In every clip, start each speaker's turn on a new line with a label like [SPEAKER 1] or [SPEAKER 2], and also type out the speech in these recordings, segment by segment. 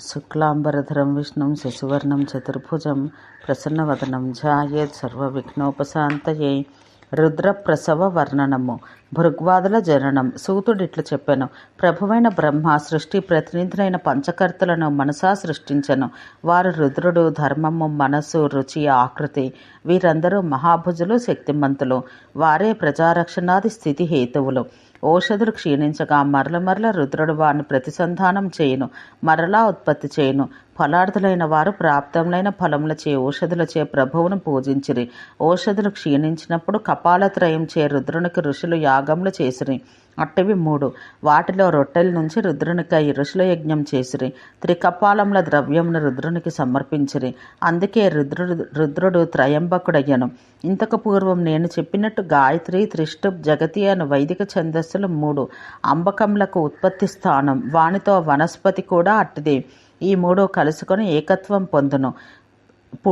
[SPEAKER 1] శుక్లాంబరధరం విష్ణుం శశివర్ణం చతుర్భుజం ప్రసన్నవదనం ధ్యాయేత్ సర్వవిఘ్నోపశాంతయే. రుద్రప్రసవ వర్ణనము భృగ్వాదుల జననం సూతుడిట్లు చెప్పెను. ప్రభువైన బ్రహ్మ సృష్టి ప్రతినిధులైన పంచకర్తలను మనసా సృష్టించెను. వారు రుద్రుడు ధర్మము మనసు రుచి ఆకృతి. వీరందరూ మహాభుజులు శక్తిమంతులు. వారే ప్రజారక్షణాది స్థితి హేతువులు. ఓషధులు క్షీణించగా మరల మరల రుద్రుడు వారిని ప్రతిసంధానం చేయును. మరలా ఉత్పత్తి చేయును. ఫలార్థులైన వారు ప్రాప్తములైన ఫలములచే ఓషధులచే ప్రభువును పూజించిరి. ఓషధులు క్షీణించినప్పుడు కపాలత్రయం చే రుద్రునికి ఋషులు యాగములు చేసిరి. అట్టవి మూడు. వాటిలో రొట్టెల నుంచి రుద్రునికై ఋషుల యజ్ఞం చేసిరి. త్రికపాలముల ద్రవ్యమును రుద్రునికి సమర్పించిరి. అందుకే రుద్రుడు రుద్రుడు త్రయంబకుడయ్యను. ఇంతకు పూర్వం నేను చెప్పినట్టు గాయత్రి త్రిష్టుప్ జగతి అను వైదిక ఛందస్సులు మూడు. అంబకములకు ఉత్పత్తి స్థానం వానితో వనస్పతి కూడా అట్టిదే. ఈ మూడు కలుసుకొని ఏకత్వం పొందును.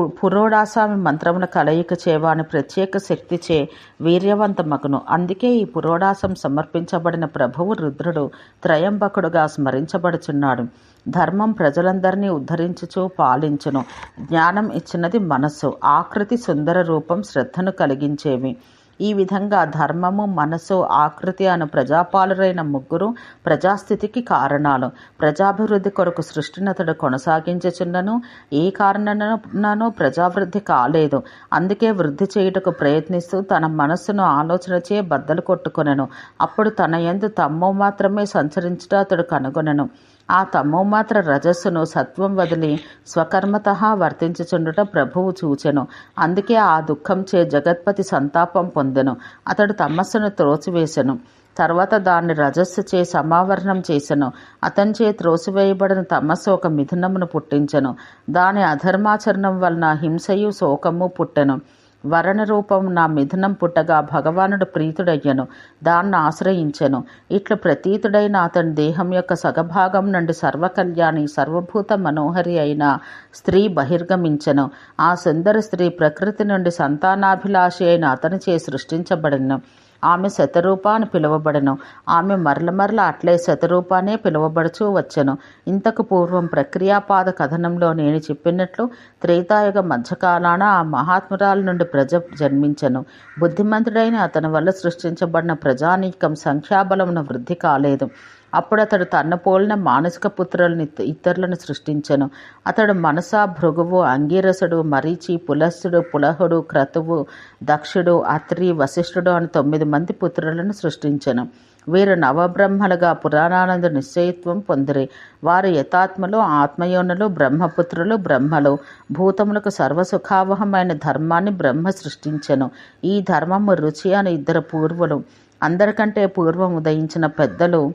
[SPEAKER 1] పురోడాసామి మంత్రమున కలయిక చేవాని ప్రత్యేక శక్తిచే వీర్యవంతమగును. అందుకే ఈ పురోడాసం సమర్పించబడిన ప్రభువు రుద్రుడు త్రయంబకుడుగా స్మరించబడుచున్నాడు. ధర్మం ప్రజలందరినీ ఉద్ధరించుచు పాలించును. జ్ఞానం ఇచ్చినది మనస్సు. ఆకృతి సుందర రూపం శ్రద్ధను కలిగించేవి. ఈ విధంగా ధర్మము మనసు ఆకృతి అను ప్రజాపాలురైన ముగ్గురు ప్రజాస్థితికి కారణాలు. ప్రజాభివృద్ధి కొరకు సృష్టినతడు కొనసాగించుచున్నను ఏ కారణనను ప్రజావృద్ధి కాలేదు. అందుకే వృద్ధి చేయుటకు ప్రయత్నిస్తూ తన మనస్సును ఆలోచనచే బద్దలు కొట్టుకొనెను. అప్పుడు తన ఎందు తమ్ము మాత్రమే సంచరించుట అతడు కనుగొనెను. ఆ తమోమాత్ర రజస్సును సత్వం వదిలి స్వకర్మత వర్తించుచుండుట ప్రభువు చూచెను. అందుకే ఆ దుఃఖంచే జగత్పతి సంతాపం పొందెను. అతడు తమస్సును త్రోచివేశను తర్వాత దాన్ని రజస్సు చే సమావరణం చేసెను. అతనిచే త్రోసివేయబడిన తమస్సు ఒక మిథునమును పుట్టించెను. దాని అధర్మాచరణం వలన హింసయు శోకము పుట్టెను. వరణరూపం నా మిథునం పుట్టగా భగవానుడు ప్రీతుడయ్యను దాన్ని ఆశ్రయించెను. ఇట్లు ప్రతీతుడైన అతని దేహం యొక్క సగభాగం నుండి సర్వకళ్యాణి సర్వభూత మనోహరి అయిన స్త్రీ బహిర్గమించెను. ఆ సుందర స్త్రీ ప్రకృతి నుండి సంతానాభిలాషి అయిన అతనిచే సృష్టించబడిను. ఆమె శతరూప అని పిలువబడను. ఆమె మరల మరల అట్లే శతరూపానే పిలువబడుచూ వచ్చెను. ఇంతకు పూర్వం ప్రక్రియాపాద కథనంలో నేను చెప్పినట్లు త్రేతాయుగ మధ్యకాలాన ఆ మహాత్మురాల నుండి ప్రజ జన్మించను. బుద్ధిమంతుడైన అతని వల్ల సృష్టించబడిన ప్రజానీకం సంఖ్యాబలమున వృద్ధి కాలేదు. అప్పుడు అతడు తన పోలిన మానసిక పుత్రులను ఇతరులను సృష్టించను. అతడు మనస భృగువు అంగీరసుడు మరీచి పులస్సుడు పులహుడు క్రతువు దక్షుడు అత్రి వశిష్ఠుడు అని తొమ్మిది మంది పుత్రులను సృష్టించెను. వీరు నవబ్రహ్మలుగా పురాణానంద నిశ్చయత్వం పొందిరి. వారు యథాత్మలు ఆత్మయోనులు బ్రహ్మపుత్రులు బ్రహ్మలు. భూతములకు సర్వసుఖావహమైన ధర్మాన్ని బ్రహ్మ సృష్టించెను. ఈ ధర్మము రుచి అని ఇద్దరు పూర్వులు. అందరికంటే పూర్వం ఉదయించిన పెద్దలు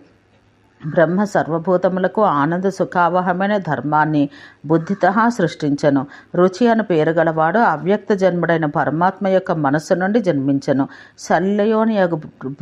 [SPEAKER 1] బ్రహ్మ సర్వభూతములకు ఆనంద సుఖావహమైన ధర్మాన్ని బుద్ధిత సృష్టించను. రుచి అని పేరు గలవాడు అవ్యక్త జన్ముడైన పరమాత్మ యొక్క మనస్సు నుండి జన్మించను. శల్యయోని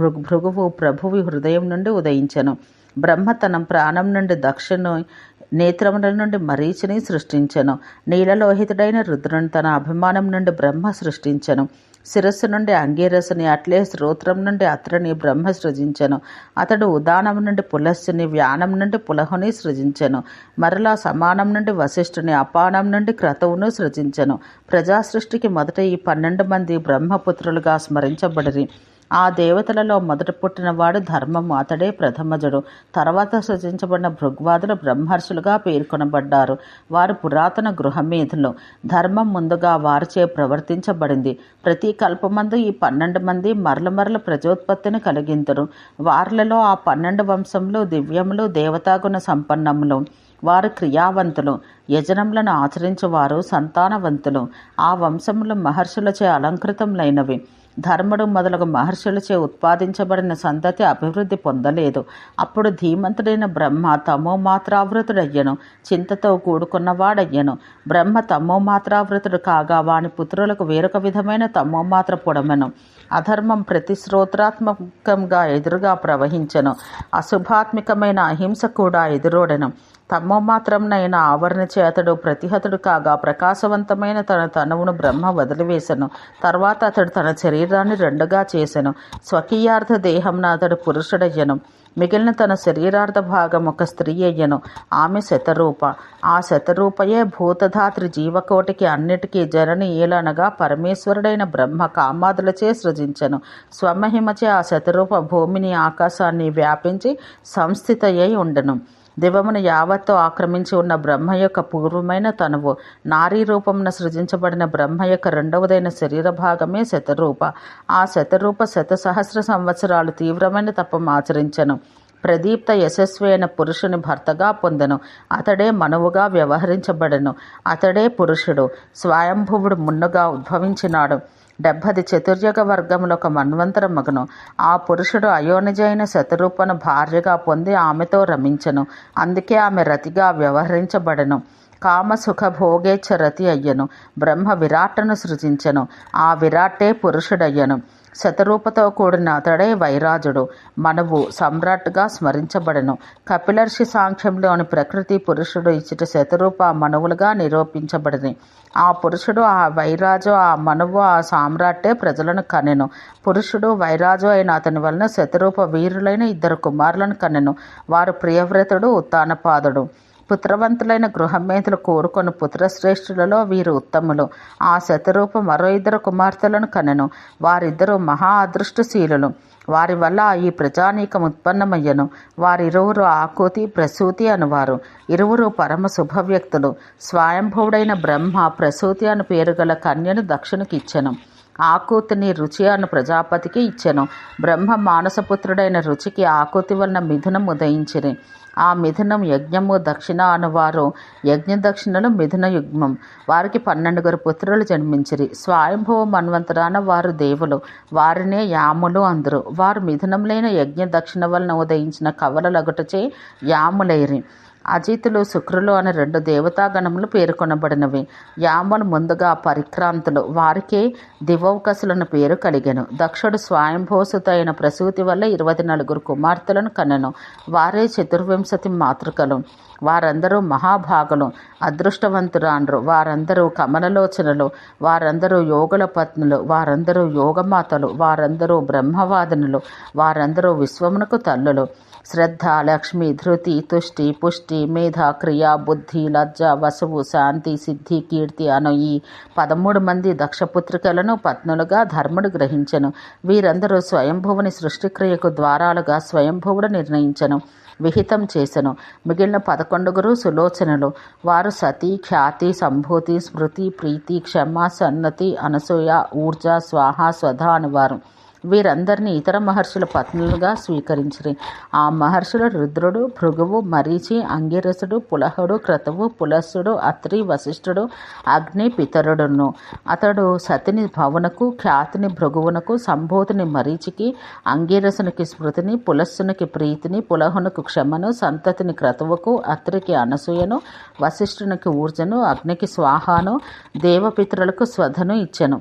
[SPEAKER 1] భృగువు ప్రభువి హృదయం నుండి ఉదయించను. బ్రహ్మ తన ప్రాణం నుండి దక్షిణ నేత్రముల నుండి మరీచిని సృష్టించెను. నీలలోహితుడైన రుద్రుని తన అభిమానం నుండి బ్రహ్మ సృష్టించెను. శిరస్సు నుండి అంగీరసుని అట్లే శ్రోత్రం నుండి అత్రని బ్రహ్మ సృజించెను. అతడు ఉదానం నుండి పులస్సుని వ్యానం నుండి పులహుని సృజించెను. మరలా సమానం నుండి వశిష్ఠుని అపానం నుండి క్రతువును సృజించెను. ప్రజా సృష్టికి మొదట ఈ పన్నెండు మంది బ్రహ్మపుత్రులుగా స్మరించబడిరి. ఆ దేవతలలో మొదట పుట్టినవాడు ధర్మము అతడే ప్రథమజుడు. తర్వాత సృజించబడిన భృగ్వాదులు బ్రహ్మర్షులుగా పేర్కొనబడ్డారు. వారు పురాతన గృహమేధులు. ధర్మం ముందుగా వారిచే ప్రవర్తించబడింది. ప్రతి కల్పమందు ఈ పన్నెండు మంది మరల మరల ప్రజోత్పత్తిని కలిగింతురు. వారిలలో ఆ పన్నెండు వంశములు దివ్యములు దేవతాగుణ సంపన్నములు. వారు క్రియావంతులు. యజనములను ఆచరించువారు సంతానవంతులు. ఆ వంశములు మహర్షులచే అలంకృతములైనవి. ధర్ముడు మొదలగు మహర్షులచే ఉత్పాదించబడిన సంతతి అభివృద్ధి పొందలేదు. అప్పుడు ధీమంతుడైన బ్రహ్మ తమో మాత్రావృతుడయ్యను. చింతతో కూడుకున్నవాడయ్యను. బ్రహ్మ తమో మాత్రావృతుడు కాగా వాని పుత్రులకు వేరొక విధమైన తమో మాత్ర పొడమెను అధర్మం ప్రతి శ్రోత్రాత్మకంగా ఎదురుగా ప్రవహించను. అశుభాత్మికమైన అహింస కూడా ఎదురోడెను. తమ్మో మాత్రంనైన ఆవరణచే అతడు ప్రతిహతుడు కాగా ప్రకాశవంతమైన తన తనువును బ్రహ్మ వదిలివేశను తర్వాత అతడు తన శరీరాన్ని రెండుగా చేసెను. స్వకీయార్థ దేహంన అతడు పురుషుడయ్యను. మిగిలిన తన శరీరార్థ భాగం ఒక స్త్రీ అయ్యను. ఆమె శతరూప. ఆ శతరూపయే భూతధాత్రి జీవకోటికి అన్నిటికీ జననీయులనగా పరమేశ్వరుడైన బ్రహ్మ కామాదులచే సృజించను. స్వమహిమచే ఆ శతరూప భూమిని ఆకాశాన్ని వ్యాపించి సంస్థితయ్యై ఉండను. దివమును యావత్తు ఆక్రమించి ఉన్న బ్రహ్మ యొక్క పూర్వమైన తనువు నారీ రూపమున సృజించబడిన బ్రహ్మ యొక్క రెండవదైన శరీర భాగమే శతరూప. ఆ శతరూప శత సహస్ర సంవత్సరాలు తీవ్రమైన తపం ఆచరించను. ప్రదీప్త యశస్వి అయిన పురుషుని భర్తగా పొందెను. అతడే మనువుగా వ్యవహరించబడెను. అతడే పురుషుడు. స్వయంభువుడు మున్నుగా ఉద్భవించినాడు. డెబ్బది చతుర్యుగ వర్గములు ఒక మన్వంతర మగను. ఆ పురుషుడు అయోనిజైన శతరూపను భార్యగా పొంది ఆమెతో రమించెను. అందుకే ఆమె రతిగా వ్యవహరించబడను. కామ సుఖ భోగేచ్ఛ రతి అయ్యను. బ్రహ్మ విరాట్ను సృజించెను. ఆ విరాటే పురుషుడయ్యను. శతరూపతో కూడిన అతడే వైరాజుడు. మనవు సమ్రాట్గా స్మరించబడను. కపిలర్షి సాంఖ్యంలోని ప్రకృతి పురుషుడు ఇచ్చట శతరూప మనవులుగా నిరూపించబడింది ఆ పురుషుడు ఆ వైరాజు ఆ మనవు ఆ సామ్రాట్టే ప్రజలను కనెను పురుషుడు వైరాజు అయిన అతని వలన శతరూప వీరులైన ఇద్దరు కుమారులను కనెను వారు ప్రియవ్రతుడు ఉత్తానపాదుడు పుత్రవంతులైన గృహమేధులు కోరుకొని పుత్రశ్రేష్ఠులలో వీరు ఉత్తములు. ఆ శతరూప మరో ఇద్దరు కుమార్తెలను కనెను. వారిద్దరూ మహా అదృష్టశీలులు. వారి వల్ల ఈ ప్రజానీకం ఉత్పన్నమయ్యను. వారిరువురు ఆకూతి ప్రసూతి అనువారు. ఇరువురు పరమ శుభవ్యక్తులు. స్వయంభువుడైన బ్రహ్మ ప్రసూతి అను పేరు గల కన్యను దక్షిణకిచ్చెను ఆకూతిని రుచి అను ప్రజాపతికి ఇచ్చెను. బ్రహ్మ మానసపుత్రుడైన రుచికి ఆకూతి వలన మిథునం ఉదయించిరి. ఆ మిథునం యజ్ఞము దక్షిణ అనువారు. యజ్ఞ దక్షిణలు మిథున యుగ్మం. వారికి పన్నెండుగురు పుత్రులు జన్మించిరి. స్వయంభవ మన్వంతరాన వారు దేవులు. వారినే యాములు అందరు. వారు మిథునంలైన యజ్ఞ దక్షిణ వలన ఉదయించిన కవలలగుటచే యాములైరి. అజితులు శుక్రులు అనే రెండు దేవతాగణములు పేర్కొనబడినవి. యామలు ముందుగా పరిక్రాంతులు. వారికే దివౌకసులను పేరు కలిగెను. దక్షుడు స్వయంభోసుత అయిన ప్రసూతి వల్ల ఇరవై నలుగురు కుమార్తెలను కనెను. వారే చతుర్వింశతి మాతృకలు. వారందరూ మహాభాగులు. అదృష్టవంతురాండ్రు. వారందరూ కమలలోచనలు. వారందరూ యోగుల పత్నులు. వారందరూ యోగమాతలు. వారందరూ బ్రహ్మవాదనులు. వారందరూ విశ్వమునకు తల్లులు. శ్రద్ధ లక్ష్మి ధృతి తుష్టి పుష్టి మేధ క్రియ బుద్ధి లజ్జ వసువు శాంతి సిద్ధి కీర్తి అను ఈ పదమూడు మంది దక్షపుత్రికలను పత్నులుగా ధర్ముడు గ్రహించెను. వీరందరూ స్వయంభువుని సృష్టిక్రియకు ద్వారాలుగా స్వయంభువుడు నిర్ణయించెను విహితం చేసెను. మిగిలిన పదకొండుగురు సులోచనలు. వారు సతీ ఖ్యాతి సంభూతి స్మృతి ప్రీతి క్షమ సన్నతి అనసూయ ఊర్జ స్వాహ స్వధ అనువారు. వీరందరినీ ఇతర మహర్షుల పత్నులుగా స్వీకరించిరి. ఆ మహర్షుల రుద్రుడు భృగువు మరీచి అంగిరసుడు పులహుడు క్రతువు పులస్సుడు అత్రి వశిష్ఠుడు అగ్ని పితరుడును. అతడు సతిని భవనకు ఖ్యాతిని భృగువునకు సంబోధిని మరీచికి అంగిరసునికి స్మృతిని పులస్సునికి ప్రీతిని పులహునకు క్షమను సంతతిని క్రతువుకు అత్రికి అనసూయను వశిష్ఠునికి ఊర్జను అగ్నికి స్వాహాను దేవపితరులకు స్వధను ఇచ్చెను.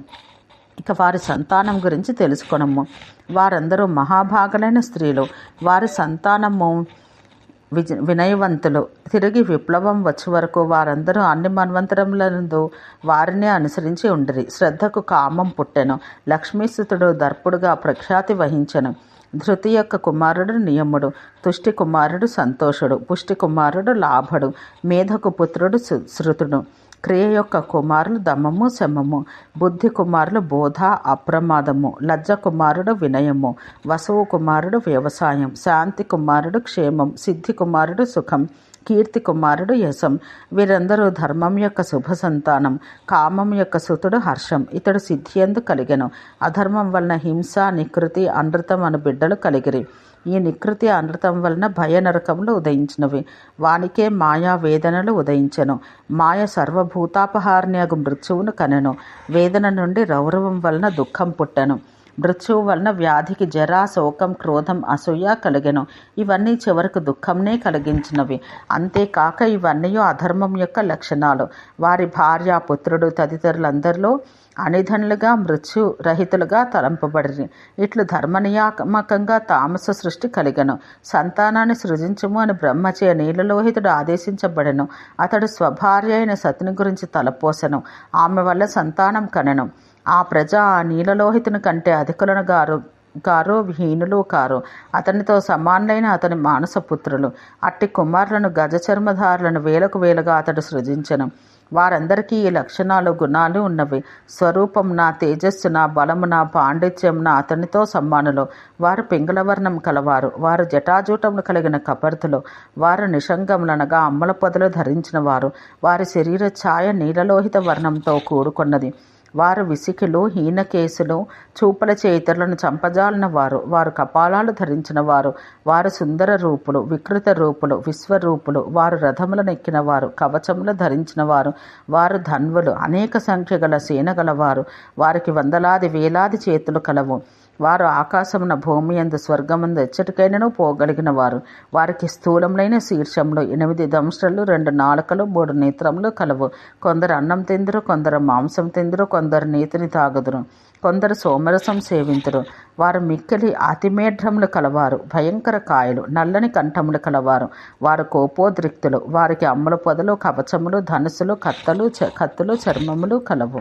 [SPEAKER 1] ఇక వారి సంతానం గురించి తెలుసుకొనము. వారందరూ మహాభాగులైన స్త్రీలు. వారి సంతానము విజ వినయవంతులు. తిరిగి విప్లవం వచ్చే వరకు వారందరూ అన్ని మన్వంతరములందు వారినే అనుసరించి ఉండిరి. శ్రద్ధకు కామం పుట్టెను. లక్ష్మీసుతుడు దర్పుడుగా ప్రఖ్యాతి వహించెను. ధృతి యొక్క కుమారుడు నియముడు. తుష్టి కుమారుడు సంతోషుడు. పుష్టి కుమారుడు లాభుడు. మేధకు పుత్రుడు శృతుడు. క్రియ యొక్క కుమారులు దమము శమము. బుద్ధి కుమారులు బోధ అప్రమాదము. లజ్జ కుమారుడు వినయము. వసువు కుమారుడు వ్యవసాయం. శాంతి కుమారుడు క్షేమం. సిద్ధి కుమారుడు సుఖం. కీర్తి కుమారుడు యశం. వీరందరూ ధర్మం యొక్క శుభ సంతానం. కామం యొక్క సుతుడు హర్షం. ఇతడు సిద్ధియందు కలిగెను. అధర్మం వలన హింస నికృతి అనృతం అను బిడ్డలు కలిగిరి. ఈ నికృతి అనృతం వలన భయనరకములు ఉదయించినవి. వానికే మాయా వేదనలు ఉదయించెను. మాయ సర్వభూతాపహారణ్యగు మృత్యువును కనెను. వేదన నుండి రౌరవం వలన దుఃఖం పుట్టెను. మృత్యువు వలన వ్యాధికి జరా శోకం క్రోధం అసూయ కలిగెను. ఇవన్నీ చివరకు దుఃఖంనే కలిగించినవి. అంతేకాక ఇవన్నీ అధర్మం యొక్క లక్షణాలు. వారి భార్య పుత్రుడు తదితరులందరిలో అనిధనులుగా మృత్యు రహితులుగా తలంపబడి ఇట్లు ధర్మనియామకంగా తామస సృష్టి కలిగను. సంతానాన్ని సృజించుము అని బ్రహ్మచే నీలలోహితుడు ఆదేశించబడెను. అతడు స్వభార్య అయిన సతిని గురించి తలపోసెను. ఆమె వల్ల సంతానం కనెను. ఆ ప్రజ ఆ నీలలోహితుని కంటే అధికులను గారు గారు హీనులు కారు. అతనితో సమానులైన అతని మానసపుత్రులు. అట్టి కుమారులను గజచర్మధారులను వేలకు వేలుగా అతడు సృజించను. వారందరికీ ఈ లక్షణాలు గుణాలు ఉన్నవి. స్వరూపం నా తేజస్సు నా బలము నా పాండిత్యం నా అతనితో సమ్మానులు వారు పింగళవర్ణం కలవారు. వారు జటాజూటములు కలిగిన కపర్తులు. వారు నిషంగములనగా అమ్మల పొదలు ధరించిన వారు వారి శరీర ఛాయ నీలలోహిత వర్ణంతో కూడుకున్నది. వారు విసికిలు హీనకేసులు చూపల చేతులను చంపజాలిన వారు వారు కపాలాలు ధరించిన వారు వారు సుందర రూపులు వికృత రూపులు విశ్వరూపులు వారు రథములను ఎక్కిన వారు కవచములు ధరించిన వారు వారు ధన్వులు అనేక సంఖ్య గల సేన గలవారు వారికి వందలాది వేలాది చేతులు కలవు. వారు ఆకాశమున భూమి ఎందు స్వర్గమందు ఎచ్చటికైనను పోగలిగిన వారు వారికి స్థూలములైన శీర్షములు ఎనిమిది దంశలు రెండు నాలుకలు మూడు నేత్రములు కలవు. కొందరు అన్నం తిందురు కొందరు మాంసం తిందురు కొందరు నీతిని తాగుదురు. కొందరు సోమరసం సేవింతురు. వారు మిక్కిలి అతిమేఢ్రములు కలవారు. భయంకర కాయలు నల్లని కంఠములు కలవారు. వారు కోపోద్రిక్తులు. వారికి అమ్ముల పొదలు కవచములు ధనుసులు కత్తలు చ- కత్తులు చర్మములు కలవు.